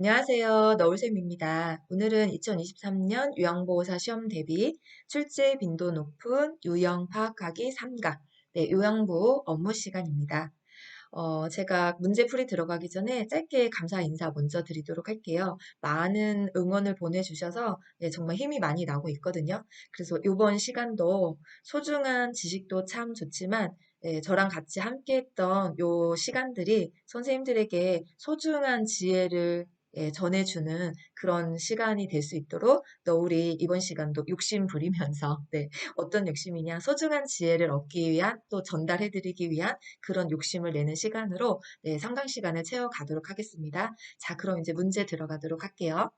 안녕하세요. 너울쌤입니다. 오늘은 2023년 요양보호사 시험 대비 출제 빈도 높은 유형 파악하기 3강 네, 요양보호 업무 시간입니다. 어, 제가 문제풀이 들어가기 전에 짧게 감사 인사 먼저 드리도록 할게요. 많은 응원을 보내주셔서 네, 정말 힘이 많이 나고 있거든요. 그래서 이번 시간도 소중한 지식도 참 좋지만 네, 저랑 같이 함께 했던 요 시간들이 선생님들에게 소중한 지혜를 예, 전해주는 그런 시간이 될 수 있도록 너울이 이번 시간도 욕심 부리면서 네, 어떤 욕심이냐 소중한 지혜를 얻기 위한 또 전달해드리기 위한 그런 욕심을 내는 시간으로 네, 상강 시간을 채워가도록 하겠습니다. 자 그럼 이제 문제 들어가도록 할게요.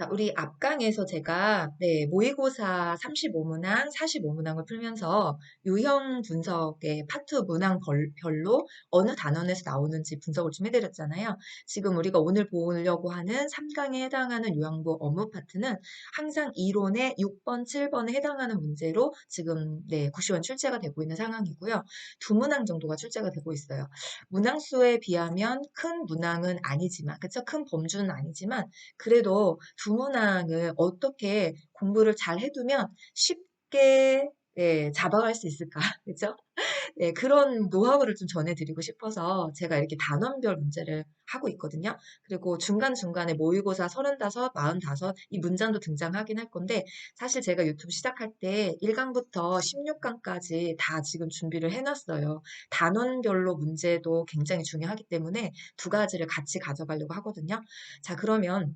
자, 우리 앞강에서 제가 네, 모의고사 35문항, 45문항을 풀면서 유형 분석의 파트 문항 별로 어느 단원에서 나오는지 분석을 좀 해드렸잖아요. 지금 우리가 오늘 보려고 하는 3강에 해당하는 요양부 업무 파트는 항상 이론의 6번, 7번에 해당하는 문제로 지금 네, 90원 출제가 되고 있는 상황이고요. 두 문항 정도가 출제가 되고 있어요. 문항 수에 비하면 큰 문항은 아니지만, 그쵸? 큰 범주는 아니지만, 그래도 두 두문항을 어떻게 공부를 잘 해두면 쉽게 네, 잡아갈 수 있을까? 그죠? 네, 그런 노하우를 좀 전해드리고 싶어서 제가 이렇게 단원별 문제를 하고 있거든요. 그리고 중간중간에 모의고사 35, 45, 이 문장도 등장하긴 할 건데, 사실 제가 유튜브 시작할 때 1강부터 16강까지 다 지금 준비를 해놨어요. 단원별로 문제도 굉장히 중요하기 때문에 두 가지를 같이 가져가려고 하거든요. 자, 그러면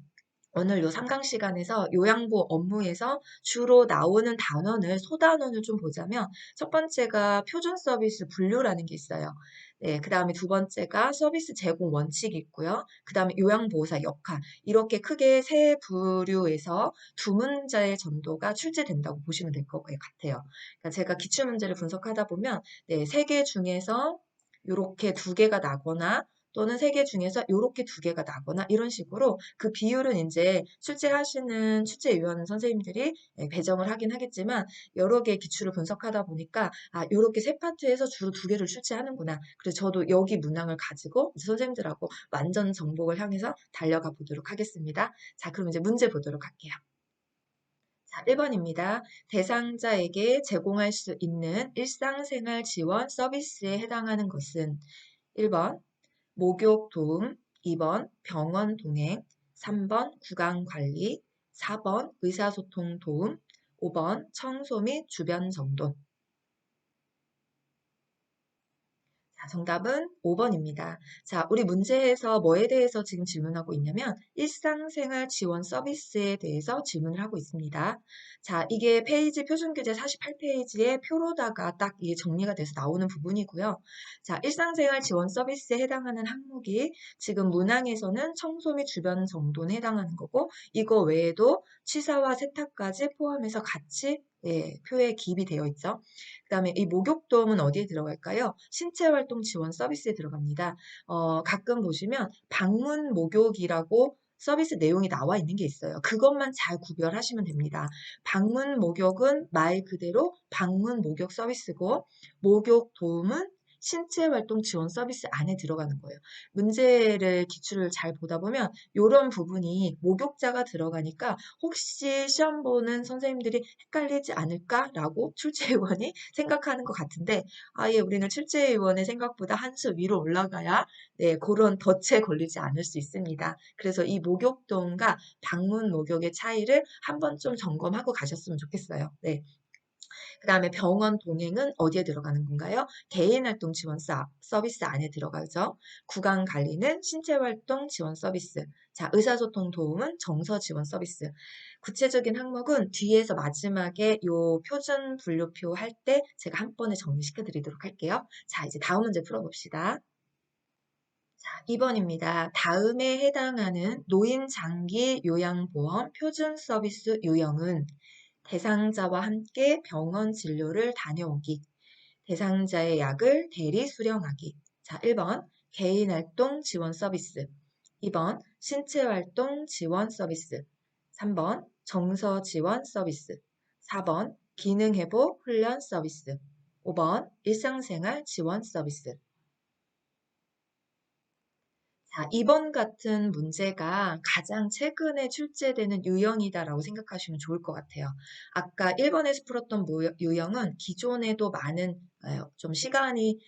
오늘 요 3강 시간에서 요양보 업무에서 주로 나오는 단원을 소단원을 좀 보자면 첫 번째가 표준 서비스 분류라는 게 있어요. 네, 그 다음에 두 번째가 서비스 제공 원칙이 있고요. 그 다음에 요양보호사 역할 이렇게 크게 세 부류에서 두 문제의 전도가 출제된다고 보시면 될 것 같아요. 그러니까 제가 기출 문제를 분석하다 보면 네, 세 개 중에서 이렇게 두 개가 나거나 또는 세 개 중에서 이렇게 두 개가 나거나 이런 식으로 그 비율은 이제 출제하시는 출제위원 선생님들이 예, 배정을 하긴 하겠지만 여러 개의 기출을 분석하다 보니까 아 이렇게 세 파트에서 주로 두 개를 출제하는구나. 그래서 저도 여기 문항을 가지고 선생님들하고 완전 정복을 향해서 달려가 보도록 하겠습니다. 자 그럼 이제 문제 보도록 할게요. 자, 1번입니다. 대상자에게 제공할 수 있는 일상생활 지원 서비스에 해당하는 것은 1번 목욕 도움, 2번 병원 동행, 3번 구강 관리, 4번 의사소통 도움, 5번 청소 및 주변 정돈. 정답은 5번입니다. 자, 우리 문제에서 뭐에 대해서 지금 질문하고 있냐면 일상생활 지원 서비스에 대해서 질문을 하고 있습니다. 자, 이게 페이지 표준교재 48페이지의 표로다가 딱 이게 정리가 돼서 나오는 부분이고요. 자, 일상생활 지원 서비스에 해당하는 항목이 지금 문항에서는 청소 및 주변 정돈에 해당하는 거고 이거 외에도 취사와 세탁까지 포함해서 같이 예, 표에 기입이 되어 있죠. 그 다음에 이 목욕도움은 어디에 들어갈까요? 신체활동 지원 서비스에 들어갑니다. 어, 가끔 보시면 방문 목욕이라고 서비스 내용이 나와 있는 게 있어요. 그것만 잘 구별하시면 됩니다. 방문 목욕은 말 그대로 방문 목욕 서비스고 목욕 도움은 신체 활동 지원 서비스 안에 들어가는 거예요. 문제를 기출을 잘 보다 보면 이런 부분이 목욕자가 들어가니까 혹시 시험 보는 선생님들이 헷갈리지 않을까라고 출제위원이 생각하는 것 같은데 아예 우리는 출제위원의 생각보다 한 수 위로 올라가야 네, 그런 덫에 걸리지 않을 수 있습니다. 그래서 이 목욕동과 방문 목욕의 차이를 한번 좀 점검하고 가셨으면 좋겠어요. 네. 그 다음에 병원 동행은 어디에 들어가는 건가요? 개인활동 지원 서비스 안에 들어가죠. 구강 관리는 신체활동 지원 서비스. 자, 의사소통 도움은 정서 지원 서비스. 구체적인 항목은 뒤에서 마지막에 요 표준 분류표 할 때 제가 한 번에 정리시켜 드리도록 할게요. 자, 이제 다음 문제 풀어봅시다. 자, 2번입니다. 다음에 해당하는 노인 장기 요양보험 표준 서비스 유형은 대상자와 함께 병원 진료를 다녀오기. 대상자의 약을 대리 수령하기. 자, 1번 개인활동 지원 서비스. 2번 신체활동 지원 서비스. 3번 정서 지원 서비스. 4번 기능회복 훈련 서비스. 5번 일상생활 지원 서비스. 자, 2번 같은 문제가 가장 최근에 출제되는 유형이다라고 생각하시면 좋을 것 같아요. 아까 1번에서 풀었던 유형은 기존에도 많은 어, 좀 시간이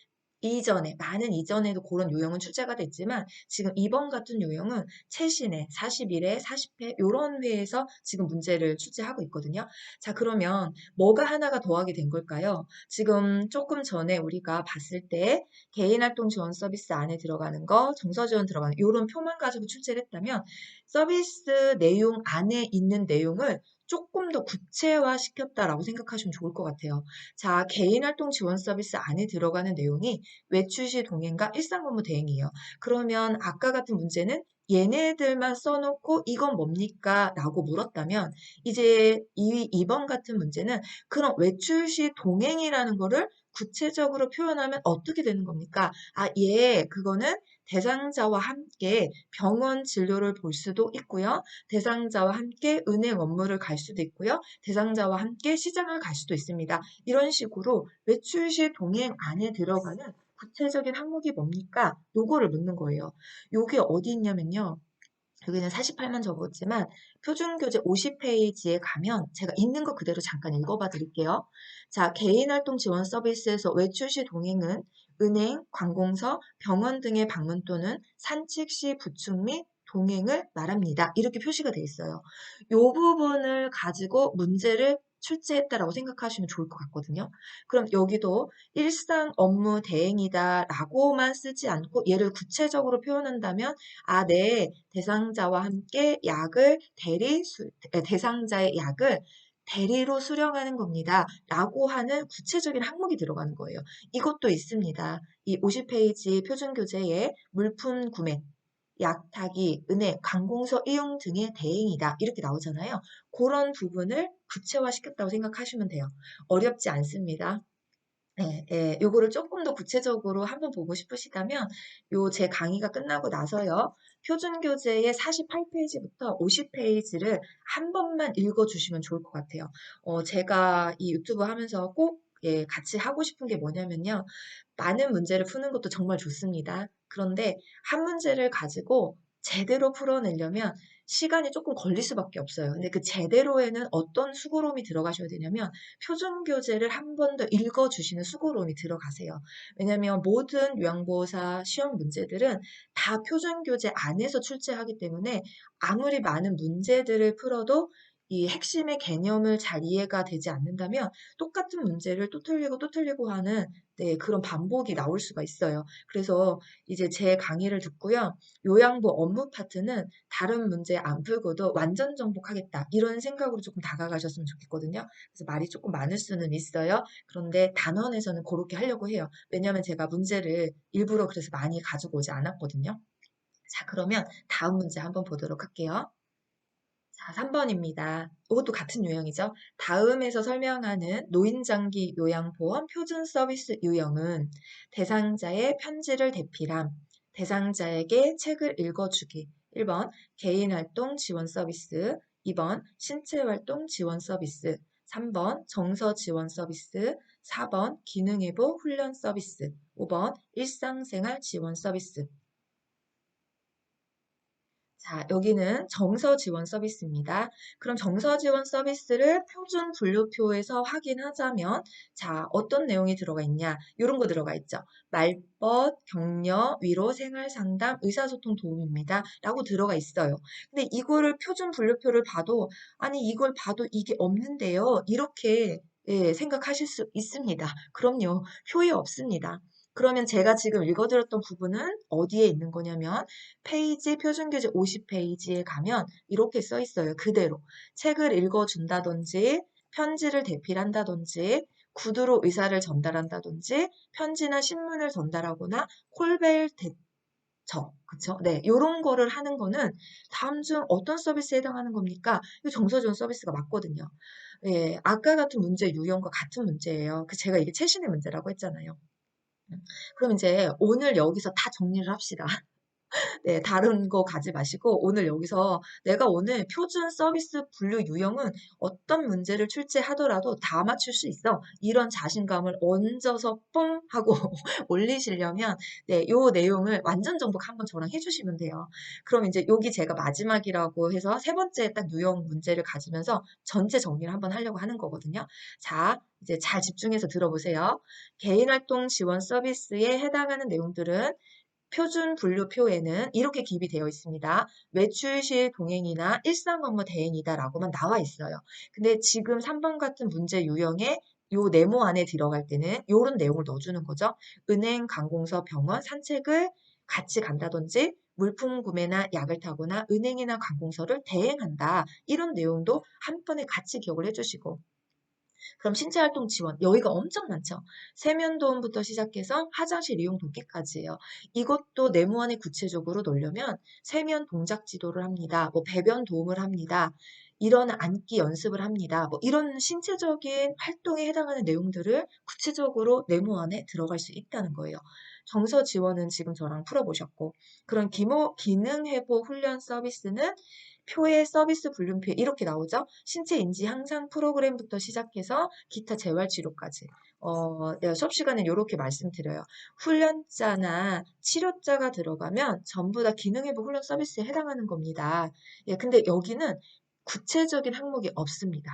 이전에 많은 이전에도 그런 요형은 출제가 됐지만 지금 2번 같은 요형은 최신의 41회, 40회 이런 회에서 지금 문제를 출제하고 있거든요. 자 그러면 뭐가 하나가 더하게 된 걸까요? 지금 조금 전에 우리가 봤을 때 개인활동 지원 서비스 안에 들어가는 거, 정서 지원 들어가는 이런 표만 가지고 출제를 했다면 서비스 내용 안에 있는 내용을 조금 더 구체화 시켰다라고 생각하시면 좋을 것 같아요. 자, 개인활동 지원 서비스 안에 들어가는 내용이 외출 시 동행과 일상근무 대행이에요. 그러면 아까 같은 문제는 얘네들만 써놓고 이건 뭡니까? 라고 물었다면 이제 이 2번 같은 문제는 그런 외출 시 동행이라는 거를 구체적으로 표현하면 어떻게 되는 겁니까? 아, 예, 그거는 대상자와 함께 병원 진료를 볼 수도 있고요. 대상자와 함께 은행 업무를 갈 수도 있고요. 대상자와 함께 시장을 갈 수도 있습니다. 이런 식으로 외출 시 동행 안에 들어가는 구체적인 항목이 뭡니까? 요거를 묻는 거예요. 요게 어디 있냐면요. 여기는 48만 적었지만 표준교재 50페이지에 가면 제가 있는 거 그대로 잠깐 읽어봐 드릴게요. 자, 개인활동 지원 서비스에서 외출 시 동행은 은행, 관공서, 병원 등의 방문 또는 산책 시 부축 및 동행을 말합니다. 이렇게 표시가 되어 있어요. 이 부분을 가지고 문제를 출제했다라고 생각하시면 좋을 것 같거든요. 그럼 여기도 일상 업무 대행이다 라고만 쓰지 않고 얘를 구체적으로 표현한다면 아, 네, 대상자와 함께 약을 대리, 수, 대상자의 약을 대리로 수령하는 겁니다. 라고 하는 구체적인 항목이 들어가는 거예요. 이것도 있습니다. 이 50페이지 표준교재에 물품 구매, 약 타기, 은행, 관공서 이용 등의 대행이다. 이렇게 나오잖아요. 그런 부분을 구체화시켰다고 생각하시면 돼요. 어렵지 않습니다. 예, 예, 요거를 조금 더 구체적으로 한번 보고 싶으시다면 요 제 강의가 끝나고 나서요. 표준 교재의 48페이지부터 50페이지를 한 번만 읽어 주시면 좋을 것 같아요. 어, 제가 이 유튜브 하면서 꼭 예, 같이 하고 싶은 게 뭐냐면요. 많은 문제를 푸는 것도 정말 좋습니다. 그런데 한 문제를 가지고 제대로 풀어내려면 시간이 조금 걸릴 수밖에 없어요. 근데 그 제대로에는 어떤 수고로움이 들어가셔야 되냐면 표준 교재를 한 번 더 읽어주시는 수고로움이 들어가세요. 왜냐하면 모든 요양보호사 시험 문제들은 다 표준 교재 안에서 출제하기 때문에 아무리 많은 문제들을 풀어도 이 핵심의 개념을 잘 이해가 되지 않는다면 똑같은 문제를 또 틀리고 또 틀리고 하는 네, 그런 반복이 나올 수가 있어요. 그래서 이제 제 강의를 듣고요. 요양보 업무 파트는 다른 문제 안 풀고도 완전 정복하겠다. 이런 생각으로 조금 다가가셨으면 좋겠거든요. 그래서 말이 조금 많을 수는 있어요. 그런데 단원에서는 그렇게 하려고 해요. 왜냐하면 제가 문제를 일부러 그래서 많이 가지고 오지 않았거든요. 자, 그러면 다음 문제 한번 보도록 할게요. 자, 3번입니다. 이것도 같은 유형이죠. 다음에서 설명하는 노인장기 요양보험 표준 서비스 유형은 대상자의 편지를 대필함, 대상자에게 책을 읽어주기, 1번 개인활동 지원 서비스, 2번 신체활동 지원 서비스, 3번 정서 지원 서비스, 4번 기능회복 훈련 서비스, 5번 일상생활 지원 서비스, 자, 여기는 정서 지원 서비스입니다. 그럼 정서 지원 서비스를 표준 분류표에서 확인하자면 자, 어떤 내용이 들어가 있냐? 이런 거 들어가 있죠. 말벗, 격려, 위로, 생활 상담, 의사소통 도움입니다. 라고 들어가 있어요. 근데 이거를 표준 분류표를 봐도 아니 이걸 봐도 이게 없는데요. 이렇게 예, 생각하실 수 있습니다. 그럼요. 표에 없습니다. 그러면 제가 지금 읽어드렸던 부분은 어디에 있는 거냐면 페이지 표준교재 50페이지에 가면 이렇게 써 있어요. 그대로 책을 읽어준다든지 편지를 대필한다든지 구두로 의사를 전달한다든지 편지나 신문을 전달하거나 콜벨 대처 그쵸? 네, 이런 거를 하는 거는 다음 중 어떤 서비스에 해당하는 겁니까? 이 정서지원 서비스가 맞거든요. 예, 아까 같은 문제 유형과 같은 문제예요. 그 제가 이게 최신의 문제라고 했잖아요. 그럼 이제 오늘 여기서 다 정리를 합시다. 네, 다른 거 가지 마시고 오늘 여기서 내가 오늘 표준 서비스 분류 유형은 어떤 문제를 출제하더라도 다 맞출 수 있어. 이런 자신감을 얹어서 뽕 하고 올리시려면 네, 요 내용을 완전 정복 한번 저랑 해주시면 돼요. 그럼 이제 여기 제가 마지막이라고 해서 세 번째 딱 유형 문제를 가지면서 전체 정리를 한번 하려고 하는 거거든요. 자, 이제 잘 집중해서 들어보세요. 개인활동 지원 서비스에 해당하는 내용들은 표준 분류표에는 이렇게 기입이 되어 있습니다. 외출 시 동행이나 일상 업무 대행이다 라고만 나와 있어요. 근데 지금 3번 같은 문제 유형에 요 네모 안에 들어갈 때는 요런 내용을 넣어주는 거죠. 은행, 관공서, 병원, 산책을 같이 간다든지 물품 구매나 약을 타거나 은행이나 관공서를 대행한다. 이런 내용도 한 번에 같이 기억을 해주시고 그럼 신체 활동 지원 여기가 엄청 많죠. 세면 도움부터 시작해서 화장실 이용 돕기까지예요. 이것도 네모안에 구체적으로 놓으려면 세면 동작 지도를 합니다. 뭐 배변 도움을 합니다. 이런 앉기 연습을 합니다. 뭐 이런 신체적인 활동에 해당하는 내용들을 구체적으로 네모 안에 들어갈 수 있다는 거예요. 정서 지원은 지금 저랑 풀어보셨고 그런 기모, 기능 회복 훈련 서비스는 표의 서비스 불륜표 이렇게 나오죠. 신체 인지 향상 프로그램부터 시작해서 기타 재활 치료까지. 어, 수업 시간에 이렇게 말씀드려요. 훈련자나 치료자가 들어가면 전부 다 기능 회복 훈련 서비스에 해당하는 겁니다. 예, 근데 여기는 구체적인 항목이 없습니다.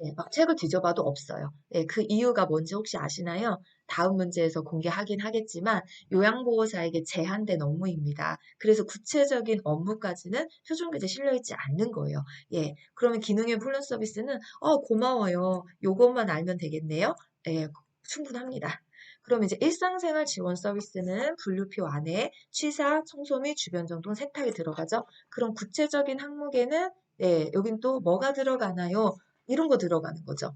네, 막 책을 뒤져봐도 없어요. 네, 그 이유가 뭔지 혹시 아시나요? 다음 문제에서 공개하긴 하겠지만 요양보호사에게 제한된 업무입니다. 그래서 구체적인 업무까지는 표준교재 실려있지 않는 거예요. 예, 그러면 기능의 훈련 서비스는 어 고마워요. 요것만 알면 되겠네요. 예, 충분합니다. 그럼 이제 일상생활 지원 서비스는 분류표 안에 취사, 청소 및 주변 정돈 세탁이 들어가죠. 그럼 구체적인 항목에는 네, 여긴 또 뭐가 들어가나요? 이런 거 들어가는 거죠.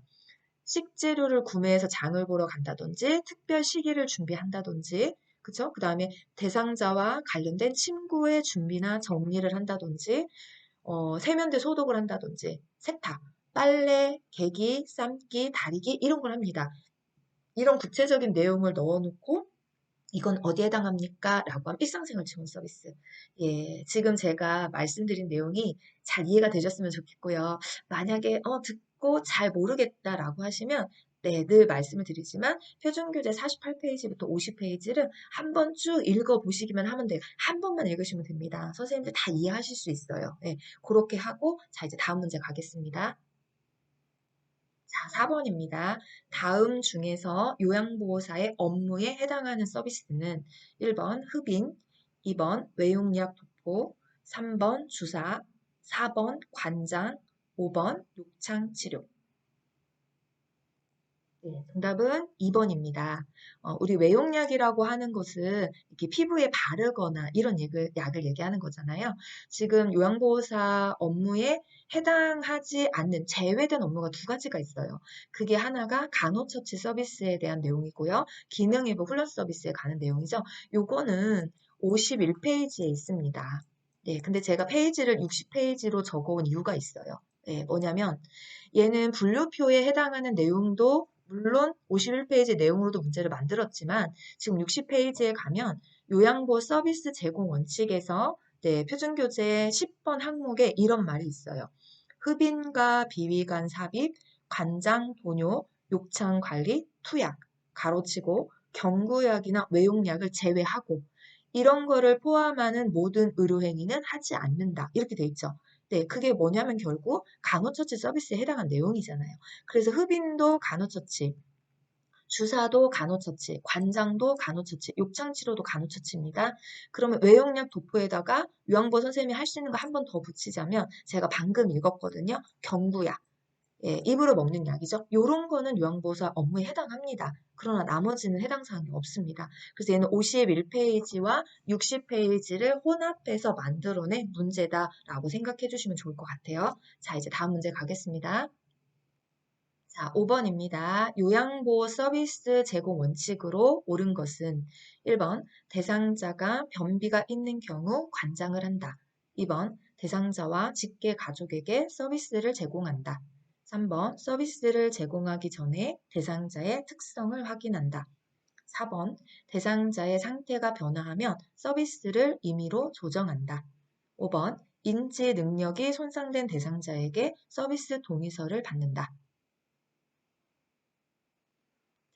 식재료를 구매해서 장을 보러 간다든지 특별 시기를 준비한다든지 그쵸? 그 다음에 대상자와 관련된 침구의 준비나 정리를 한다든지 어, 세면대 소독을 한다든지 세탁, 빨래, 개기, 삶기, 다리기 이런 걸 합니다. 이런 구체적인 내용을 넣어놓고 이건 어디에 해당합니까? 라고 하면 일상생활 지원 서비스. 예, 지금 제가 말씀드린 내용이 잘 이해가 되셨으면 좋겠고요. 만약에 어, 듣고 잘 모르겠다라고 하시면 네, 늘 말씀을 드리지만 표준교재 48페이지부터 50페이지를 한 번 쭉 읽어보시기만 하면 돼요. 한 번만 읽으시면 됩니다. 선생님들 다 이해하실 수 있어요. 네, 그렇게 하고 자 이제 다음 문제 가겠습니다. 자, 4번입니다. 다음 중에서 요양보호사의 업무에 해당하는 서비스는 1번 흡인, 2번 외용약 도포, 3번 주사, 4번 관장, 5번 욕창치료. 네, 정답은 2번입니다. 어, 우리 외용약이라고 하는 것은 이렇게 피부에 바르거나 이런 약을, 약을 얘기하는 거잖아요. 지금 요양보호사 업무에 해당하지 않는 제외된 업무가 두 가지가 있어요. 그게 하나가 간호처치 서비스에 대한 내용이고요. 기능회복 훈련 서비스에 가는 내용이죠. 요거는 51페이지에 있습니다. 네, 근데 제가 페이지를 60페이지로 적어온 이유가 있어요. 네, 뭐냐면 얘는 분류표에 해당하는 내용도 물론 51페이지 내용으로도 문제를 만들었지만 지금 60페이지에 가면 요양보 서비스 제공 원칙에서 네, 표준교재 10번 항목에 이런 말이 있어요. 흡인과 비위간 삽입, 관장 도뇨, 욕창 관리, 투약, 가로치고 경구약이나 외용약을 제외하고 이런 거를 포함하는 모든 의료행위는 하지 않는다. 이렇게 돼 있죠. 네, 그게 뭐냐면 결국 간호처치 서비스에 해당한 내용이잖아요. 그래서 흡인도 간호처치, 주사도 간호처치, 관장도 간호처치, 욕창치료도 간호처치입니다. 그러면 외용약 도포에다가 요양보 선생님이 할 수 있는 거 한 번 더 붙이자면 제가 방금 읽었거든요. 경구약. 예, 입으로 먹는 약이죠. 이런 거는 요양보호사 업무에 해당합니다. 그러나 나머지는 해당 사항이 없습니다. 그래서 얘는 51페이지와 60페이지를 혼합해서 만들어낸 문제다라고 생각해 주시면 좋을 것 같아요. 자, 이제 다음 문제 가겠습니다. 자, 5번입니다. 요양보호 서비스 제공 원칙으로 옳은 것은 1번 대상자가 변비가 있는 경우 관장을 한다. 2번 대상자와 직계 가족에게 서비스를 제공한다. 3번 서비스를 제공하기 전에 대상자의 특성을 확인한다. 4번 대상자의 상태가 변화하면 서비스를 임의로 조정한다. 5번 인지 능력이 손상된 대상자에게 서비스 동의서를 받는다.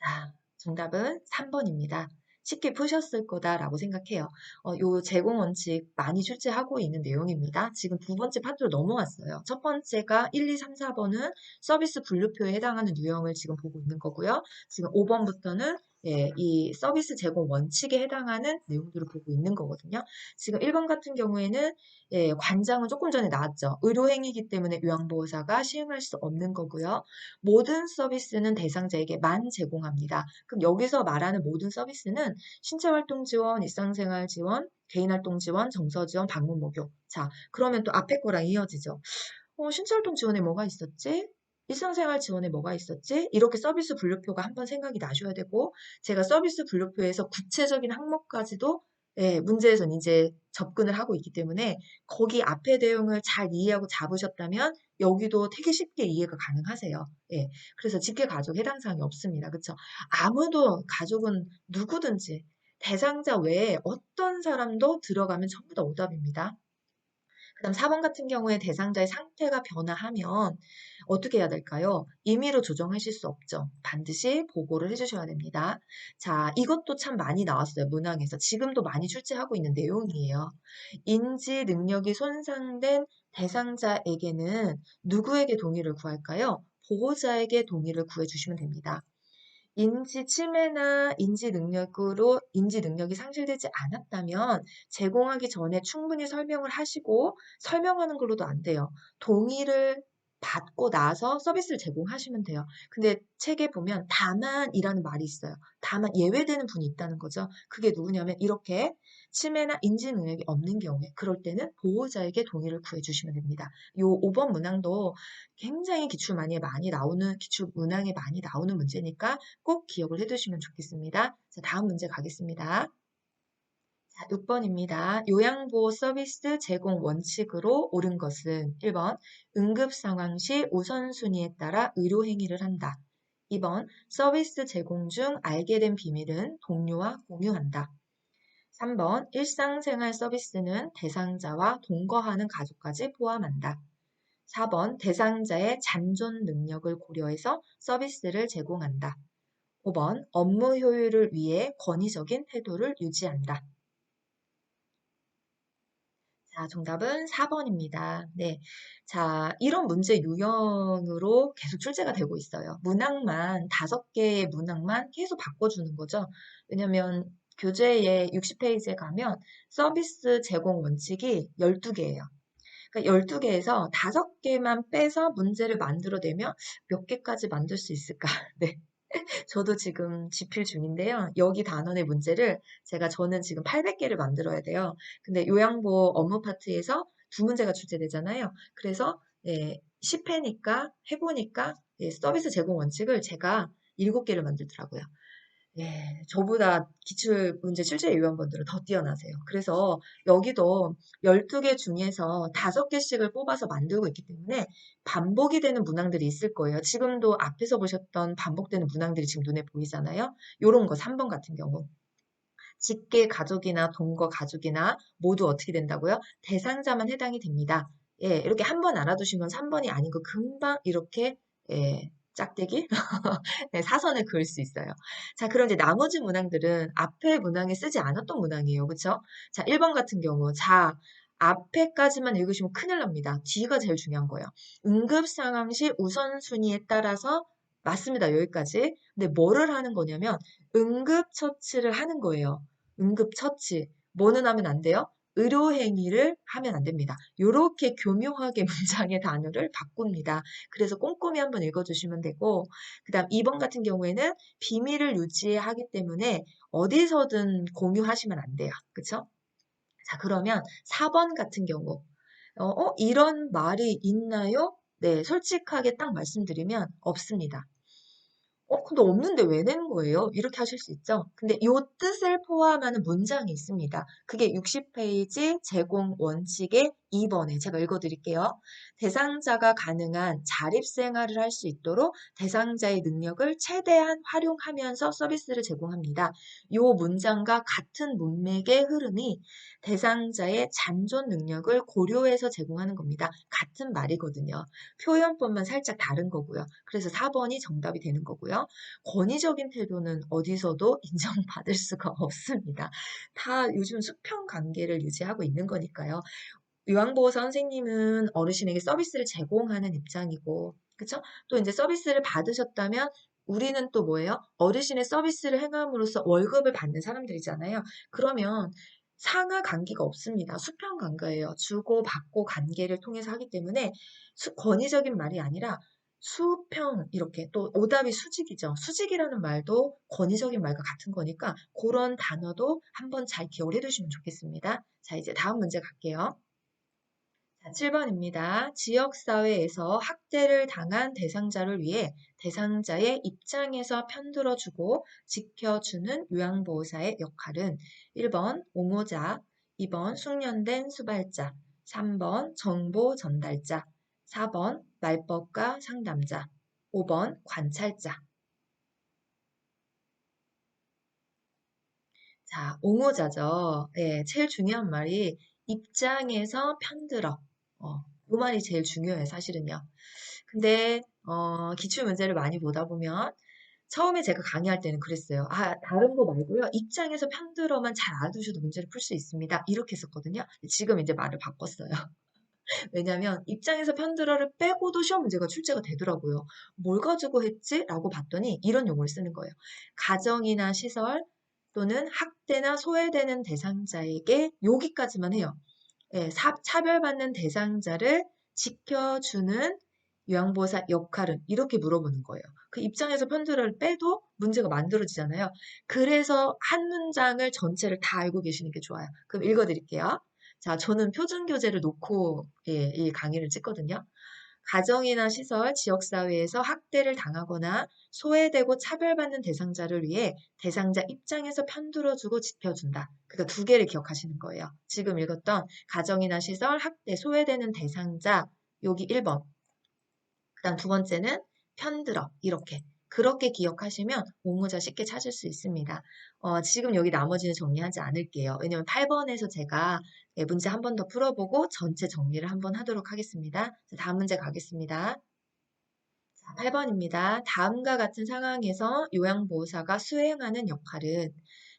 자, 정답은 3번입니다. 쉽게 푸셨을 거다라고 생각해요. 어, 요 제공 원칙 많이 출제하고 있는 내용입니다. 지금 두 번째 파트로 넘어왔어요. 첫 번째가 1, 2, 3, 4번은 서비스 분류표에 해당하는 유형을 지금 보고 있는 거고요. 지금 5번부터는 예, 이 서비스 제공 원칙에 해당하는 내용들을 보고 있는 거거든요. 지금 1번 같은 경우에는 예, 관장은 조금 전에 나왔죠. 의료행위이기 때문에 요양보호사가 시행할 수 없는 거고요. 모든 서비스는 대상자에게만 제공합니다. 그럼 여기서 말하는 모든 서비스는 신체활동 지원, 일상생활 지원, 개인활동 지원, 정서 지원, 방문 목욕. 자, 그러면 또 앞에 거랑 이어지죠. 어, 신체활동 지원에 뭐가 있었지? 일상생활 지원에 뭐가 있었지? 이렇게 서비스 분류표가 한번 생각이 나셔야 되고 제가 서비스 분류표에서 구체적인 항목까지도 예, 문제에선 이제 접근을 하고 있기 때문에 거기 앞에 내용을 잘 이해하고 잡으셨다면 여기도 되게 쉽게 이해가 가능하세요. 예, 그래서 직계 가족 해당 사항이 없습니다. 그렇죠? 아무도 가족은 누구든지 대상자 외에 어떤 사람도 들어가면 전부 다 오답입니다. 그 다음 4번 같은 경우에 대상자의 상태가 변화하면 어떻게 해야 될까요? 임의로 조정하실 수 없죠. 반드시 보고를 해주셔야 됩니다. 자, 이것도 참 많이 나왔어요. 문항에서. 지금도 많이 출제하고 있는 내용이에요. 인지 능력이 손상된 대상자에게는 누구에게 동의를 구할까요? 보호자에게 동의를 구해주시면 됩니다. 인지 침해나 인지 능력으로 인지 능력이 상실되지 않았다면 제공하기 전에 충분히 설명을 하시고 설명하는 걸로도 안 돼요. 동의를 받고 나서 서비스를 제공하시면 돼요. 근데 책에 보면 다만이라는 말이 있어요. 다만 예외되는 분이 있다는 거죠. 그게 누구냐면 이렇게 치매나 인지 능력이 없는 경우에 그럴 때는 보호자에게 동의를 구해 주시면 됩니다. 요 5번 문항도 굉장히 기출 많이 나오는 기출 문항에 많이 나오는 문제니까 꼭 기억을 해 두시면 좋겠습니다. 자, 다음 문제 가겠습니다. 자, 6번입니다. 요양보호 서비스 제공 원칙으로 옳은 것은 1번 응급 상황 시 우선순위에 따라 의료 행위를 한다. 2번 서비스 제공 중 알게 된 비밀은 동료와 공유한다. 3번 일상생활 서비스는 대상자와 동거하는 가족까지 포함한다. 4번 대상자의 잔존 능력을 고려해서 서비스를 제공한다. 5번 업무 효율을 위해 권위적인 태도를 유지한다. 자, 정답은 4번입니다. 네. 자, 이런 문제 유형으로 계속 출제가 되고 있어요. 문항만, 다섯 개의 문항만 계속 바꿔주는 거죠. 왜냐면 교재에 60페이지에 가면 서비스 제공 원칙이 12개예요. 그러니까 12개에서 5개만 빼서 문제를 만들어내면 몇 개까지 만들 수 있을까? 네. 저도 지금 집필 중인데요. 여기 단원의 문제를 제가 저는 지금 800개를 만들어야 돼요. 근데 요양보 업무 파트에서 두 문제가 출제되잖아요. 그래서 예, 10회니까 해보니까 예, 서비스 제공 원칙을 제가 7개를 만들더라고요. 예, 저보다 기출 문제 출제 위원분들은 더 뛰어나세요. 그래서 여기도 12개 중에서 5개씩을 뽑아서 만들고 있기 때문에 반복이 되는 문항들이 있을 거예요. 지금도 앞에서 보셨던 반복되는 문항들이 지금 눈에 보이잖아요. 요런 거 3번 같은 경우. 직계 가족이나 동거 가족이나 모두 어떻게 된다고요? 대상자만 해당이 됩니다. 예, 이렇게 한 번 알아두시면 3번이 아니고 금방 이렇게 예, 짝대기? 네, 사선을 그을 수 있어요. 자, 그럼 이제 나머지 문항들은 앞에 문항에 쓰지 않았던 문항이에요. 그쵸? 자, 1번 같은 경우. 자, 앞에까지만 읽으시면 큰일 납니다. 뒤가 제일 중요한 거예요. 응급 상황 시 우선순위에 따라서 맞습니다. 여기까지. 근데 뭐를 하는 거냐면 응급 처치를 하는 거예요. 응급 처치. 뭐는 하면 안 돼요? 의료 행위를 하면 안 됩니다. 이렇게 교묘하게 문장의 단어를 바꿉니다. 그래서 꼼꼼히 한번 읽어주시면 되고 그 다음 2번 같은 경우에는 비밀을 유지하기 때문에 어디서든 공유하시면 안 돼요. 그쵸? 자 그러면 4번 같은 경우 어, 어 이런 말이 있나요? 네 솔직하게 딱 말씀드리면 없습니다. 어, 근데 없는데 왜 내는 거예요? 이렇게 하실 수 있죠? 근데 요 뜻을 포함하는 문장이 있습니다. 그게 60페이지 제공 원칙의 2번에 제가 읽어드릴게요. 대상자가 가능한 자립생활을 할 수 있도록 대상자의 능력을 최대한 활용하면서 서비스를 제공합니다. 요 문장과 같은 문맥의 흐름이 대상자의 잔존 능력을 고려해서 제공하는 겁니다. 같은 말이거든요. 표현법만 살짝 다른 거고요. 그래서 4번이 정답이 되는 거고요. 권위적인 태도는 어디서도 인정받을 수가 없습니다. 다 요즘 수평 관계를 유지하고 있는 거니까요. 요양보호사 선생님은 어르신에게 서비스를 제공하는 입장이고, 그쵸? 또 이제 서비스를 받으셨다면 우리는 또 뭐예요? 어르신의 서비스를 행함으로써 월급을 받는 사람들이잖아요. 그러면 상하 관계가 없습니다. 수평 관계예요. 주고 받고 관계를 통해서 하기 때문에 수, 권위적인 말이 아니라 수평 이렇게 또 오답이 수직이죠. 수직이라는 말도 권위적인 말과 같은 거니까 그런 단어도 한번 잘 기억을 해두시면 좋겠습니다. 자 이제 다음 문제 갈게요. 자, 7번입니다. 지역사회에서 학대를 당한 대상자를 위해 대상자의 입장에서 편들어주고 지켜주는 요양보호사의 역할은 1번 옹호자, 2번 숙련된 수발자, 3번 정보 전달자, 4번 말법가 상담자, 5번 관찰자. 자, 옹호자죠. 예, 제일 중요한 말이 입장에서 편들어. 어, 이 말이 제일 중요해요, 사실은요. 근데 어, 기출 문제를 많이 보다 보면 처음에 제가 강의할 때는 그랬어요. 아, 다른 거 말고요. 입장에서 편들어만 잘 알아두셔도 문제를 풀 수 있습니다. 이렇게 했었거든요. 지금 이제 말을 바꿨어요. 왜냐면 입장에서 편들어를 빼고도 시험 문제가 출제가 되더라고요. 뭘 가지고 했지? 라고 봤더니 이런 용어를 쓰는 거예요. 가정이나 시설 또는 학대나 소외되는 대상자에게 여기까지만 해요. 예, 사, 차별받는 대상자를 지켜주는 요양보호사 역할은 이렇게 물어보는 거예요. 그 입장에서 편들어를 빼도 문제가 만들어지잖아요. 그래서 한 문장을 전체를 다 알고 계시는 게 좋아요. 그럼 읽어드릴게요. 자, 저는 표준 교재를 놓고 예, 이 강의를 찍거든요. 가정이나 시설, 지역사회에서 학대를 당하거나 소외되고 차별받는 대상자를 위해 대상자 입장에서 편들어주고 지켜준다. 그러니까 두 개를 기억하시는 거예요. 지금 읽었던 가정이나 시설, 학대, 소외되는 대상자, 여기 1번. 그 다음 두 번째는 편들어, 이렇게. 그렇게 기억하시면 옹호자 쉽게 찾을 수 있습니다. 어, 지금 여기 나머지는 정리하지 않을게요. 왜냐면 8번에서 제가 네, 문제 한 번 더 풀어보고 전체 정리를 한 번 하도록 하겠습니다. 다음 문제 가겠습니다. 8번입니다. 다음과 같은 상황에서 요양보호사가 수행하는 역할은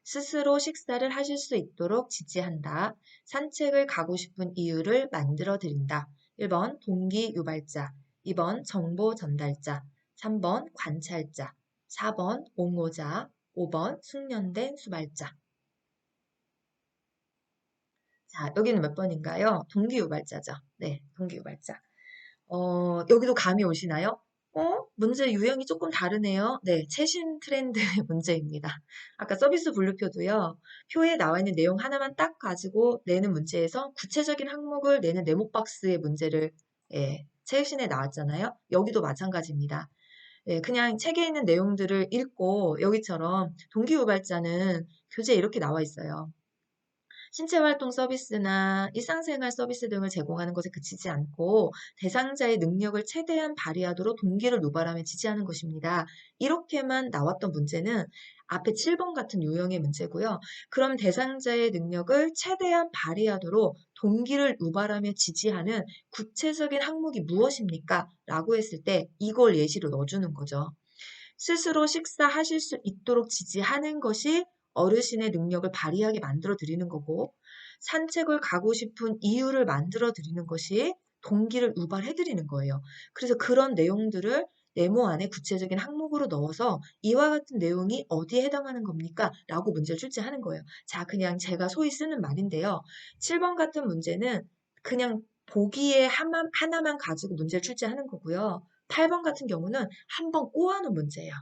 스스로 식사를 하실 수 있도록 지지한다. 산책을 가고 싶은 이유를 만들어 드린다. 1번 동기 유발자, 2번 정보 전달자, 3번 관찰자, 4번 옹호자, 5번 숙련된 수발자. 자, 여기는 몇 번인가요? 동기유발자죠. 네, 동기유발자. 어, 여기도 감이 오시나요? 어? 문제 유형이 조금 다르네요. 네, 최신 트렌드의 문제입니다. 아까 서비스 분류표도요. 표에 나와 있는 내용 하나만 딱 가지고 내는 문제에서 구체적인 항목을 내는 네모 박스의 문제를 예, 최신에 나왔잖아요. 여기도 마찬가지입니다. 예, 그냥 책에 있는 내용들을 읽고 여기처럼 동기유발자는 교재에 이렇게 나와 있어요. 신체활동 서비스나 일상생활 서비스 등을 제공하는 것에 그치지 않고 대상자의 능력을 최대한 발휘하도록 동기를 유발하며 지지하는 것입니다. 이렇게만 나왔던 문제는 앞에 7번 같은 유형의 문제고요. 그럼 대상자의 능력을 최대한 발휘하도록 동기를 유발하며 지지하는 구체적인 항목이 무엇입니까? 라고 했을 때 이걸 예시로 넣어주는 거죠. 스스로 식사하실 수 있도록 지지하는 것이 어르신의 능력을 발휘하게 만들어 드리는 거고 산책을 가고 싶은 이유를 만들어 드리는 것이 동기를 유발해 드리는 거예요. 그래서 그런 내용들을 네모 안에 구체적인 항목으로 넣어서 이와 같은 내용이 어디에 해당하는 겁니까? 라고 문제를 출제하는 거예요. 자, 그냥 제가 소위 쓰는 말인데요. 7번 같은 문제는 그냥 보기에 하나만, 하나만 가지고 문제를 출제하는 거고요. 8번 같은 경우는 한 번 꼬아놓은 문제예요.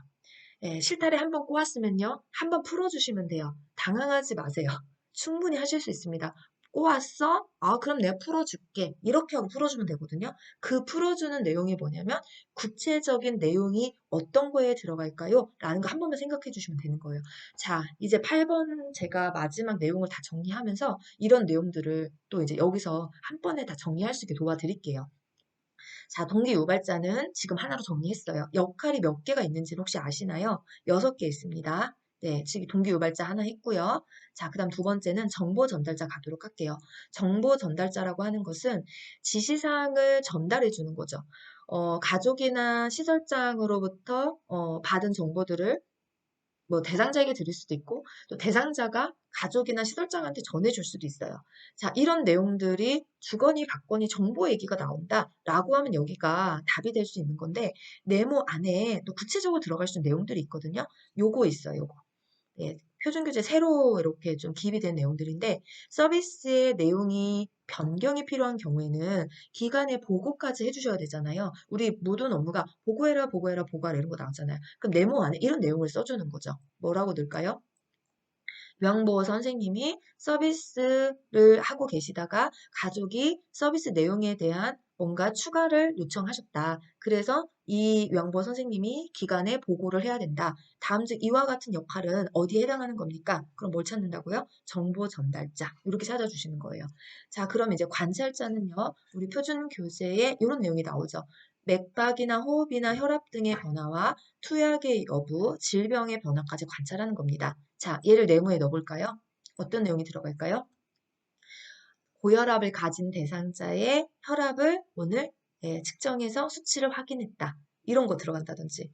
예, 실타래 한 번 꼬았으면요. 한 번 풀어주시면 돼요. 당황하지 마세요. 충분히 하실 수 있습니다. 꼬았어? 아, 그럼 내가 풀어줄게. 이렇게 하고 풀어주면 되거든요. 그 풀어주는 내용이 뭐냐면 구체적인 내용이 어떤 거에 들어갈까요? 라는 거 한 번만 생각해 주시면 되는 거예요. 자, 이제 8번 제가 마지막 내용을 다 정리하면서 이런 내용들을 또 이제 여기서 한 번에 다 정리할 수 있게 도와드릴게요. 자, 동기 유발자는 지금 하나로 정리했어요. 역할이 몇 개가 있는지는 혹시 아시나요? 여섯 개 있습니다. 네, 지금 동기 유발자 하나 했고요. 자, 그 다음 두 번째는 정보 전달자 가도록 할게요. 정보 전달자라고 하는 것은 지시사항을 전달해 주는 거죠. 어, 가족이나 시설장으로부터 어, 받은 정보들을 뭐 대상자에게 드릴 수도 있고 또 대상자가 가족이나 시설장한테 전해줄 수도 있어요. 자, 이런 내용들이 주거니 받거니 정보 얘기가 나온다라고 하면 여기가 답이 될 수 있는 건데 네모 안에 또 구체적으로 들어갈 수 있는 내용들이 있거든요. 요거 있어요, 요거. 예, 표준교재 새로 이렇게 좀 기입이 된 내용들인데 서비스의 내용이 변경이 필요한 경우에는 기간에 보고까지 해주셔야 되잖아요. 우리 모든 업무가 보고해라, 보고해라, 보고하라 이런 거 나왔잖아요. 그럼 네모 안에 이런 내용을 써주는 거죠. 뭐라고 넣을까요? 요양보호 선생님이 서비스를 하고 계시다가 가족이 서비스 내용에 대한 뭔가 추가를 요청하셨다. 그래서 이 요양보호 선생님이 기관에 보고를 해야 된다. 다음 즉 이와 같은 역할은 어디에 해당하는 겁니까? 그럼 뭘 찾는다고요? 정보 전달자. 이렇게 찾아주시는 거예요. 자, 그럼 이제 관찰자는요. 우리 표준 교재에 이런 내용이 나오죠. 맥박이나 호흡이나 혈압 등의 변화와 투약의 여부, 질병의 변화까지 관찰하는 겁니다. 자, 얘를 네모에 넣어볼까요? 어떤 내용이 들어갈까요? 고혈압을 가진 대상자의 혈압을 오늘 예, 측정해서 수치를 확인했다. 이런 거 들어간다든지,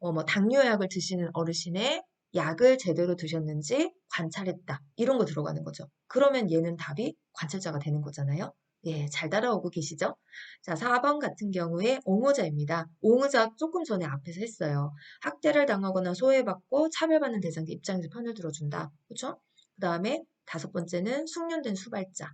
어, 뭐 당뇨약을 드시는 어르신의 약을 제대로 드셨는지 관찰했다. 이런 거 들어가는 거죠. 그러면 얘는 답이 관찰자가 되는 거잖아요. 예, 잘 따라오고 계시죠? 자, 4번 같은 경우에 옹호자입니다. 옹호자 조금 전에 앞에서 했어요. 학대를 당하거나 소외받고 차별받는 대상자 입장에서 편을 들어준다. 그렇죠? 그 다음에 다섯 번째는 숙련된 수발자.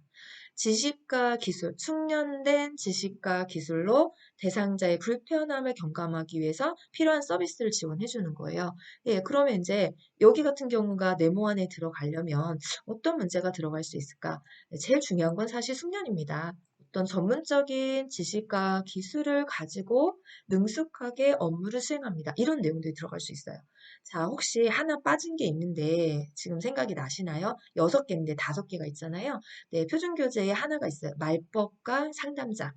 지식과 기술, 숙련된 지식과 기술로 대상자의 불편함을 경감하기 위해서 필요한 서비스를 지원해 주는 거예요. 예, 그러면 이제 여기 같은 경우가 네모 안에 들어가려면 어떤 문제가 들어갈 수 있을까? 네, 제일 중요한 건 사실 숙련입니다. 어떤 전문적인 지식과 기술을 가지고 능숙하게 업무를 수행합니다. 이런 내용들이 들어갈 수 있어요. 자, 혹시 하나 빠진 게 있는데 지금 생각이 나시나요? 여섯 개인데 다섯 개가 있잖아요. 네, 표준 교재에 하나가 있어요. 말법과 상담자.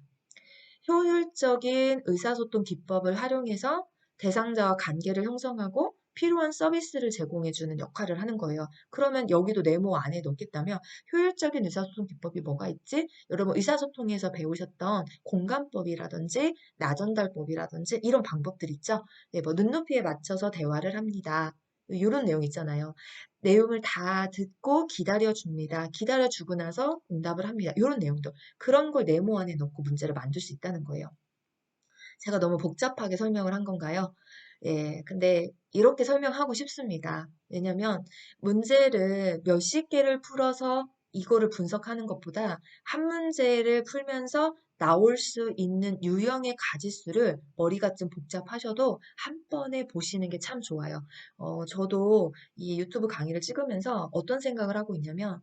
효율적인 의사소통 기법을 활용해서 대상자와 관계를 형성하고 필요한 서비스를 제공해주는 역할을 하는 거예요. 그러면 여기도 네모 안에 넣겠다면 효율적인 의사소통 기법이 뭐가 있지? 여러분 의사소통에서 배우셨던 공감법이라든지 나전달법이라든지 이런 방법들 있죠? 네, 뭐 눈높이에 맞춰서 대화를 합니다. 이런 내용 있잖아요. 내용을 다 듣고 기다려줍니다. 기다려주고 나서 응답을 합니다. 이런 내용도 그런 걸 네모 안에 넣고 문제를 만들 수 있다는 거예요. 제가 너무 복잡하게 설명을 한 건가요? 예, 근데 이렇게 설명하고 싶습니다. 왜냐면 문제를 몇십 개를 풀어서 이거를 분석하는 것보다 한 문제를 풀면서 나올 수 있는 유형의 가지수를 머리가 좀 복잡하셔도 한 번에 보시는 게 참 좋아요. 어, 저도 이 유튜브 강의를 찍으면서 어떤 생각을 하고 있냐면,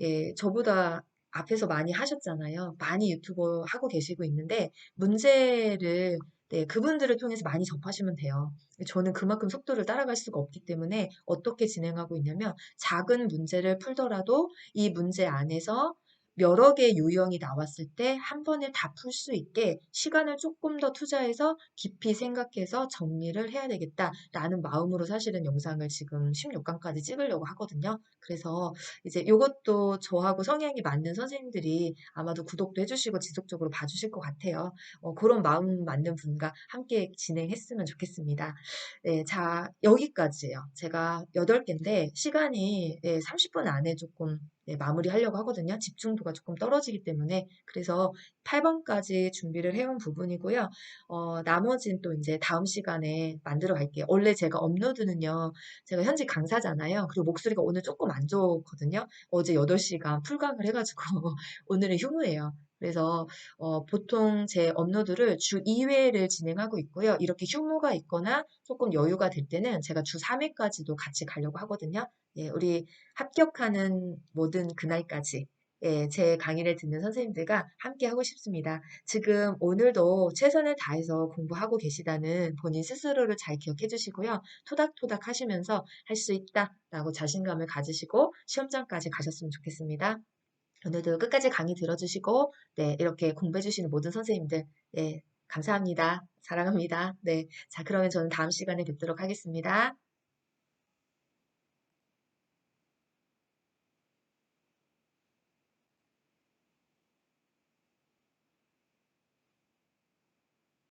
예, 저보다 앞에서 많이 하셨잖아요. 많이 유튜브 하고 계시고 있는데, 문제를 네, 그분들을 통해서 많이 접하시면 돼요. 저는 그만큼 속도를 따라갈 수가 없기 때문에 어떻게 진행하고 있냐면 작은 문제를 풀더라도 이 문제 안에서 여러 개의 유형이 나왔을 때 한 번에 다 풀 수 있게 시간을 조금 더 투자해서 깊이 생각해서 정리를 해야 되겠다라는 마음으로 사실은 영상을 지금 16강까지 찍으려고 하거든요. 그래서 이제 이것도 저하고 성향이 맞는 선생님들이 아마도 구독도 해주시고 지속적으로 봐주실 것 같아요. 어, 그런 마음 맞는 분과 함께 진행했으면 좋겠습니다. 네, 자, 여기까지예요. 제가 8개인데 시간이 네, 30분 안에 조금 네, 마무리하려고 하거든요. 집중도가 조금 떨어지기 때문에 그래서 8번까지 준비를 해온 부분이고요. 어, 나머지는 또 이제 다음 시간에 만들어 갈게요. 원래 제가 업로드는요. 제가 현직 강사잖아요. 그리고 목소리가 오늘 조금 안 좋거든요. 어제 8시간 풀강을 해가지고 오늘은 휴무예요. 그래서 어, 보통 제 업로드를 주 2회를 진행하고 있고요. 이렇게 휴무가 있거나 조금 여유가 될 때는 제가 주 3회까지도 같이 가려고 하거든요. 예, 우리 합격하는 모든 그날까지 예, 제 강의를 듣는 선생님들과 함께 하고 싶습니다. 지금 오늘도 최선을 다해서 공부하고 계시다는 본인 스스로를 잘 기억해 주시고요. 토닥토닥 하시면서 할 수 있다라고 자신감을 가지시고 시험장까지 가셨으면 좋겠습니다. 오늘도 끝까지 강의 들어주시고, 네, 이렇게 공부해주시는 모든 선생님들, 네, 감사합니다. 사랑합니다. 네, 자, 그러면 저는 다음 시간에 뵙도록 하겠습니다.